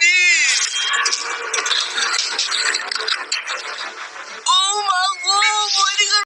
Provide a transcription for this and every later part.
be.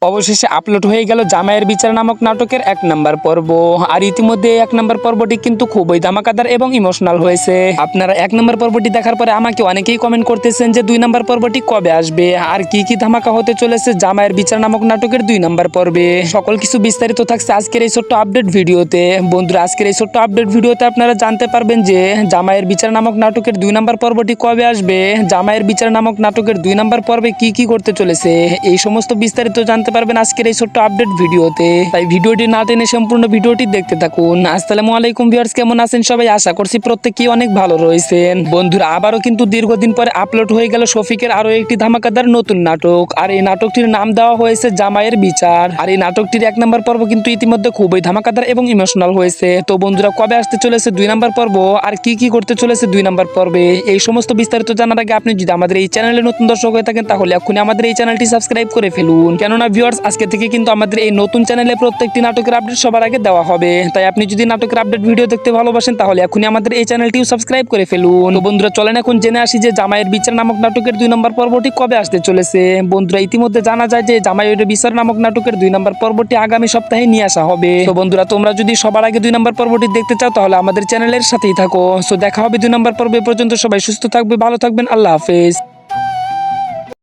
অবশেষে upload হয়ে গেল জামাইয়ের বিচার নামক নাটকের এক নাম্বার পর্ব। আর ইতিমধ্যে এক নাম্বার পর্বটি কিন্তু খুবই ধামাকাদার এবং ইমোশনাল হয়েছে। আপনারা এক নাম্বার পর্বটি দেখার পরে আমাকে অনেকেই কমেন্ট করতেছেন যে দুই নাম্বার পর্বটি কবে আসবে? আর কি কি ধামাকা হতে চলেছে জামাইয়ের বিচার নামক নাটকের দুই নাম্বার পর্বে? সকল কিছু বিস্তারিত থাকছে আজকের এই ছোট্ট আপডেট ভিডিওতে। বন্ধুরা, আজকের এই ছোট্ট আপডেট ভিডিওতে আপনারা জানতে পারবেন যে জামাইয়ের বিচার নামক নাটকের দুই নাম্বার পর্বটি কবে আসবে? জামাইয়ের বিচার নামক নাটকের দুই নাম্বার পর্বে কি কি করতে চলেছে? এই সমস্ত বিস্তারিত জানতে পারবেন আজকের এই ছোট্ট আপডেট ভিডিওতে। তাই ভিডিওটি না টেনে সম্পূর্ণ ভিডিওটি দেখতে থাকুন। আসসালামু আলাইকুম ভিউয়ার্স কেমন আছেন সবাই? আশা করছি প্রত্যেকেই অনেক ভালো রয়েছেন। বন্ধুরা, আবারও কিন্তু দীর্ঘদিন পরে আপলোড হয়ে গেল শফিকের আরও একটি ধামাকাদার নতুন নাটক। আর এই নাটকটির নাম দেওয়া হয়েছে জামাইয়ের বিচার। আর এই নাটকটির এক নম্বর পর্ব কিন্তু ইতিমধ্যে খুবই ধামাকাদার এবং ইমোশনাল হয়েছে। তো বন্ধুরা, কবে আসতে চলেছে দুই নম্বর পর্ব? আর কি কি করতে চলেছে দুই নম্বর পর্বে? এই সমস্ত বিস্তারিত জানার আগে আপনি যদি আমাদের এই চ্যানেলে নতুন দর্শক হয়ে থাকেন, তাহলে এখনই আমাদের এই চ্যানেলটি সাবস্ক্রাইব করে ফেলুন। কেননা ভিউয়ার্স, আজকে থেকে কিন্তু আমাদের এই নতুন চ্যানেলে প্রত্যেকটি নাটকের আপডেট সবার আগে দেওয়া হবে। তাই আপনি যদি নাটকের আপডেট ভিডিও দেখতে ভালোবাসেন, তাহলে এখনই আমাদের এই চ্যানেলটিও সাবস্ক্রাইব করে ফেলুন। বন্ধুরা, চলেন এখন জেনে আসি যে জামাইয়ের বিচার নামক নাটকের দুই নম্বর পর্বটি কবে আসতে চলেছে। বন্ধুরা, ইতিমধ্যে জানা যায় যে জামাইয়ের বিচার নামক নাটকের দুই নম্বর পর্বটি আগামী সপ্তাহে নিয়ে আসা হবে। তো বন্ধুরা, তোমরা যদি সবার আগে দুই নম্বর পর্বটি দেখতে চাও, তাহলে আমাদের চ্যানেলের সাথেই থাকো। সো দেখা হবে দুই নম্বর পর্ব। পর্যন্ত সবাই সুস্থ থাকবে, ভালো থাকবেন, আল্লাহ হাফেজ।